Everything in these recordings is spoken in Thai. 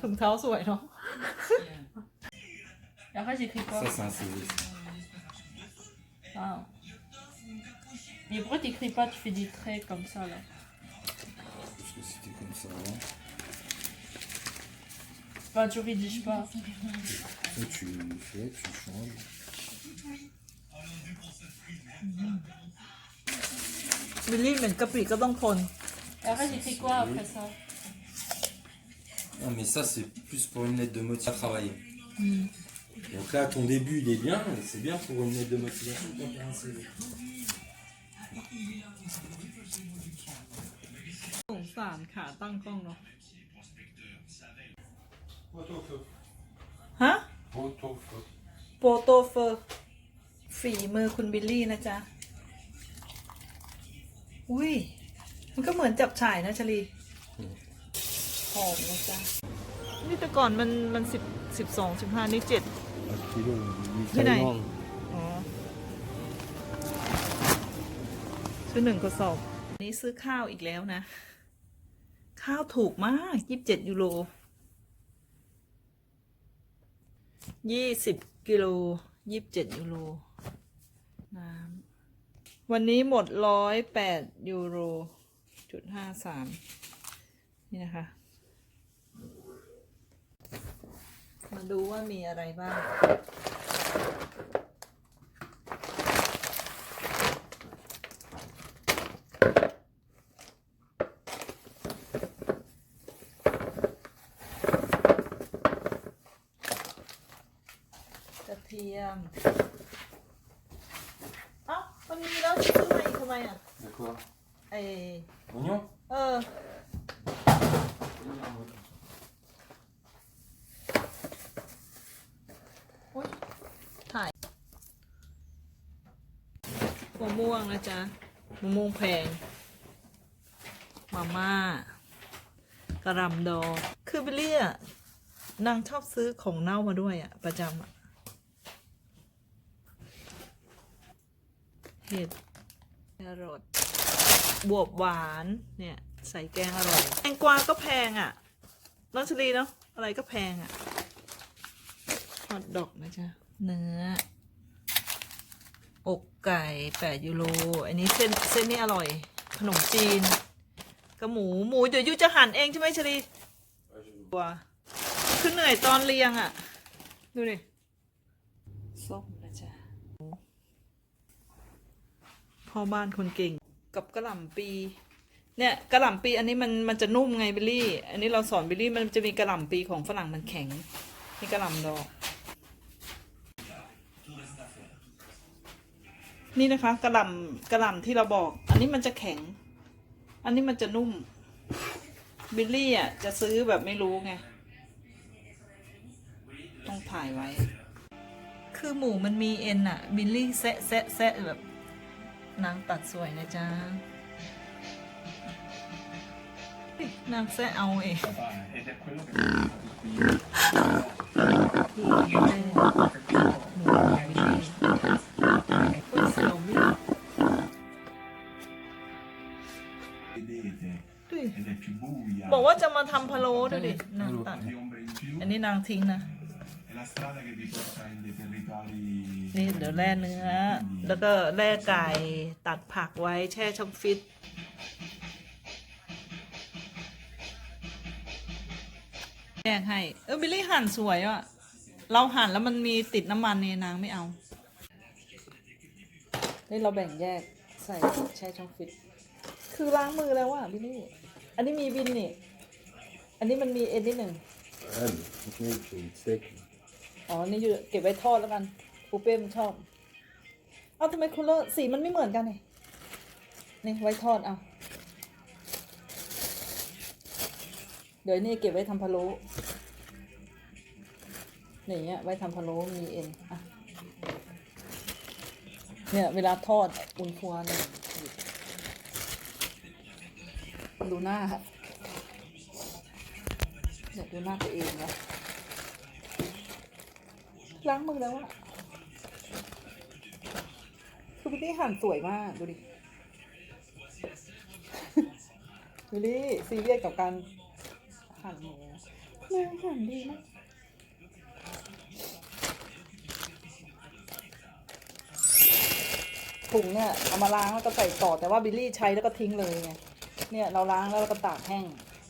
ถุงเท้าสวยเนาะ Et après, j'écris quoi Ça, c'est un CV. Ah. Mais pourquoi t'écris pas Tu fais des traits comme ça là. Parce que c'était comme ça avant. Enfin, tu rédiges pas. Après, tu fais, tu changes. บิลลี่เหมือนกะปิก็ต้องทน Et après, j'écris quoi après ça Non, mais ça, c'est plus pour une lettre de motivation à travailler. Donc là, ton début, il est bien. et C'est bien pour une lettre de motivation quand t'as un CV. สงสารขาตั้งกล้องเนาะฮะโปรโตเฟอร์ฝีมือคุณบิลลี่นะจ๊ะ อุ้ย มันก็เหมือนจับฉ่ายนะชลี หอมนะจ๊ะนี่แต่ก่อนมันมันสิบสิบสองสิบห้านี่เจ็ด ที่ไหนอ๋อซื้อหนึ่งกระสอบอันนี้ซื้อข้าวอีกแล้วนะ ข้าวถูกมากยี่สิบเจ็ดยูโรยี่สิบกิโลยี่สิบเจ็ดยูโรน้ำวันนี้หมดร้อยแปดยูโรจุดห้าสามนี่นะคะ มาดูว่ามีอะไรบ้าง กระเทียมเอ้ามันมีแล้วจะซื้อมาอีกทำไมอะ De quoi ไอ Oignon เออ โอ๊ยถ่าย มะม่วงนะจ๊ะมะม่วงแพงมาม่ากระลำดองคือบิลลี่อะนางชอบซื้อของเน่ามาด้วยอะประจำอะเห็ดแครอทบวบหวานเนี่ยใส่แกงอร่อยแตงกวาก็แพงอะน้องชลีเนาะอะไรก็แพงอะฮอทดอกนะจ๊ะเนื้อ อกไก่แปดยูโร อันนี้เส้นเส้นนี่อร่อย ขนมจีนกระหมูหมูเดี๋ยวยูจะหั่นเองใช่ไหมชลีตัวคือเหนื่อยตอนเรียงอะ่ะ ดูดิส้มนะจ๊ะพ่อบ้านคนเก่ง กับกระหล่ำปี เนี่ยกระหล่ำปีอันนี้มันมันจะนุ่มไงบิลลี่ อันนี้เราสอนบิลลี่มันจะมีกระหล่ำปีของฝรั่งมันแข็งนี่กระหล่ำดอก นี่นะคะกระหล่ำกระหล่ำที่เราบอก อันนี้มันจะแข็ง อันนี้มันจะนุ่ม บิลลี่อะจะซื้อแบบไม่รู้ไง ต้องถ่ายไว้ คือหมูมันมีเอ็นอะ บิลลี่แซะแซะแซะแบบนางตัดสวยนะจ๊ะเฮ้ยนางแซะเอาเอง Ed è quello che ที่แม่หมู บอกว่าจะมาทำพะโล้ดูดินางตัด di ombre in più อันนี้นางทิ้งนะ è la strada che vi porta in dei territori นี่เดี๋ยวแล่เนื้อ แล้วก็แล่ไก่ตัดผักไว้แช่ช่องฟิตแยกให้ เออบิลลี่หั่นสวยอะ เราหั่นแล้วมันมีติดน้ำมันเนี่ยนางไม่เอา นี่เราแบ่งแยกใส่แช่ช่องฟิต คือล้างมือแล้วอะบิลลี่ อันนี้มีบินนี่ อันนี้มันมีเอ็นนิดหนึ่ง Ah, mais franchement, tu fais une steak. อ๋อ นี่อยู่เก็บไว้ทอดแล้วกันปูเป้มันชอบ เอาทำไมคุณเลอสีมันไม่เหมือนกันนี่นี่ไว้ทอดเอา เดี๋ยวนี่เก็บไว้ทำพะโล้นี่เงี้ยไว้ทำพะโล้มีเอ็นอะเนี่ยเวลาทอดอุ่นฟัวเนี่ย ดูหน้าเดี๋ยวดูหน้าตัวเองนะล้างมือแล้วอะคือพี่ตี้หั่นสวยมากดูดิดูดิซีเรียสกับการหั่นหมูแม่หั่นดีมากถุงเนี่ยเอามาล้างแล้วก็ใส่ต่อแต่ว่าบิลลี่ใช้แล้วก็ทิ้งเลยไง เนี่ยเราล้างแล้วเราก็ตากแห้ง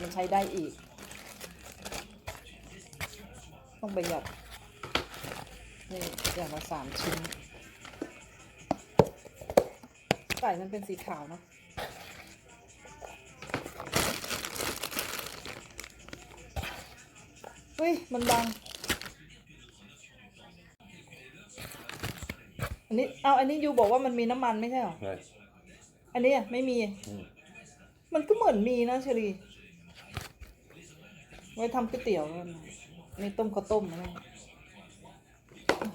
มันใช้ได้อีก ต้องประหยัดนี่อย่างละสามชิ้นไก่มันเป็นสีขาวเนาะเฮ้ย มันบังอันนี้เอาอันนี้ยูบอกว่ามันมีน้ำมันไม่ใช่เหรอ Ouais. อันนี้อะไม่มี อืม มันก็เหมือนมีนะเชลีไว้ทำก๋วยเตี๋ยวนั่นน่ะนี่ต้มข้าวต้มอะไร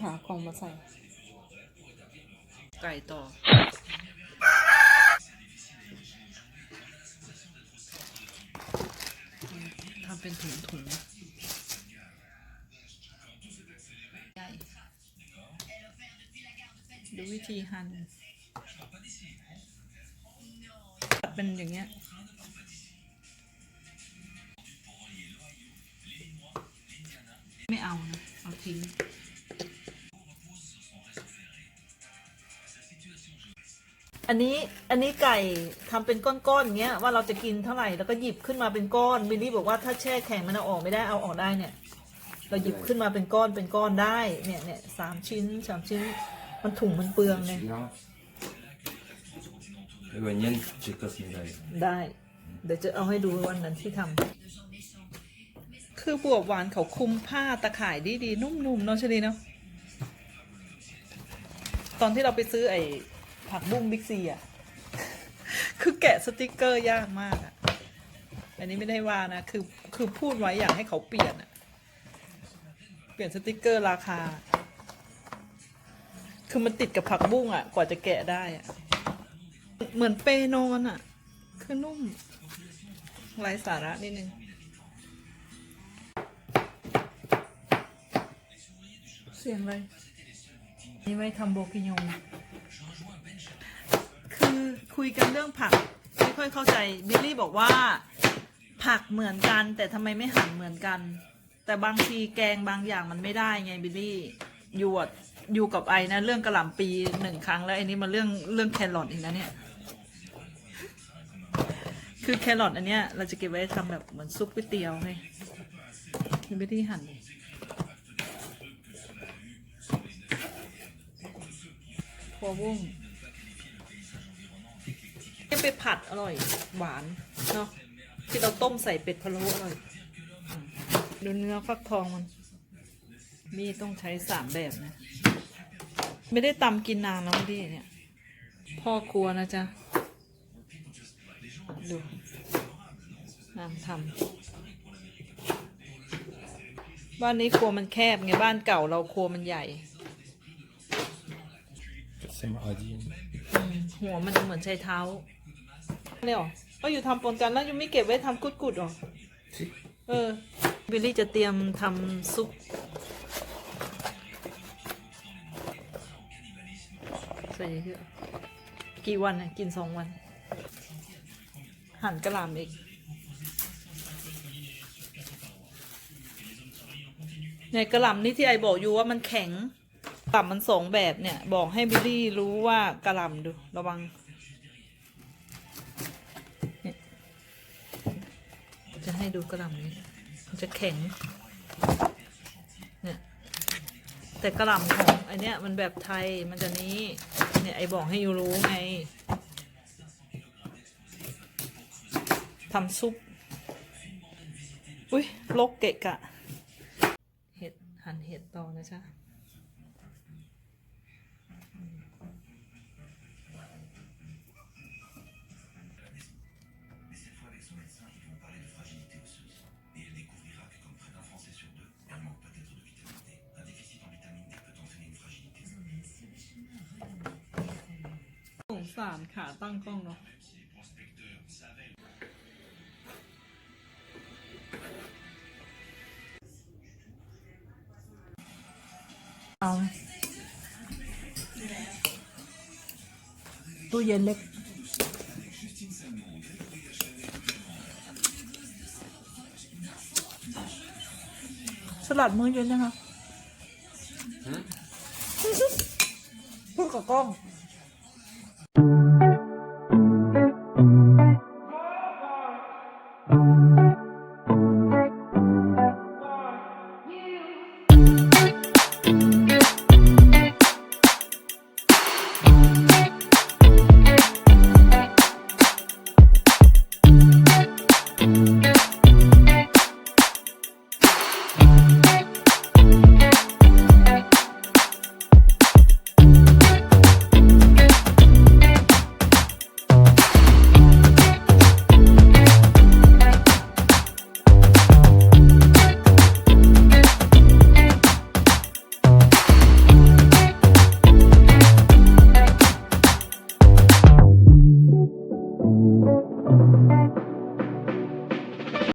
หากล่องมาใส่ ไก่ต่อ ทำเป็นถุงถุงใหญ่ดูวิธีหั่น เป็นอย่างเงี้ยไม่เอานะ เอาทิ้งอันนี้อันนี้ไก่ทำเป็นก้อนๆอย่างเงี้ยว่าเราจะกินเท่าไหร่แล้วก็หยิบขึ้นมาเป็นก้อนบิลลี่บอกว่าถ้าแช่แข็งมันเอาออกไม่ได้เอาออกได้เนี่ย เราหยิบขึ้นมาเป็นก้อนเป็นก้อนได้เนี่ยเนี่ยสามชิ้นสามชิ้น มันถุงมันเปลืองไง Celui-là. Le onion, j'ai cassé mes oreilles. ได้ เดี๋ยวจะเอาให้ดูวันนั้นที่ทำคือบวบหวานเขาคุมผ้าตะข่ายดีดีๆนุ่มๆเนาะชลีเนาะตอนที่เราไปซื้อไอ้ผักบุ้งบิ๊กซีอะ คือแกะสติกเกอร์ยากมากอะ อันนี้ไม่ได้ว่านะ คือคือพูดไว้อยากให้เขาเปลี่ยนอะ เปลี่ยนสติกเกอร์ราคา คือมันติดกับผักบุ้งอะ กว่าจะแกะได้อะ เหมือนเปนอนอะ คือนุ่มไร้สาระนิดนึง เสียงอะไร นี่ไว้ทำโบกิยงคือคุยกันเรื่องผัก ไม่ค่อยเข้าใจ บิลลี่บอกว่า ผักเหมือนกัน แต่ทำไมไม่หั่นเหมือนกัน แต่บางทีแกงบางอย่างมันไม่ได้ไงบิลลี่อยู่อะอยู่กับไอนะ เรื่องกระหล่ำปีหนึ่งครั้งแล้วไอ้นี่มาเรื่องเรื่องแครอทอีกนะเนี่ย คือแครอทอันเนี้ยเราจะเก็บไว้ทำแบบเหมือนซุปก๋วยเตี๋ยวไงบิลลี่หั่นหัวบุ้งนี่ไปผัดอร่อย หวาน เนาะที่เราต้มใส่เป็ดพะโล้อร่อยดูเนื้อฟักทองมัน มีต้องใช้สามแบบนะ ไม่ได้ตำกินนานแล้วดิเนี่ย พ่อครัวนะจ๊ะ ดู นางทำบ้านนี้ครัวมันแคบไงบ้านเก่าเราครัวมันใหญ่ C'est maradi. อืมหัวมันจะเหมือนใช้เท้าเนี่ยหรอก็อยู่ทำปนกันแล้วยังไม่เก็บไว้ทำกุดกุดๆหรอ Si. เออ บิลลี่จะเตรียมทำซุป ใส่เยอะกี่วันนะกินสองวัน หั่นกระหล่ำอีก ในกระหล่ำนี่ที่ไอบอกอยู่ว่ามันแข็งกระหล่ำมันสองแบบเนี่ย บอกให้บิลลี่รู้ว่ากระหล่ำดูระวังเนี่ยจะให้ดูกระหล่ำนี้มันจะแข็ง เนี่ย แต่กระหล่ำของไอเนี้ยมันแบบไทยมันจะนี้ เนี่ยไอบอกให้ยูรู้ไงทำซุป อุ้ยลกเกะกะ หั่นเห็ดต่อนะจ๊ะสงสารขาตั้งกล้องเนาะ ตู้เย็นเล็ก สลัดมื้อเย็นนะคะพูดกับกล้อง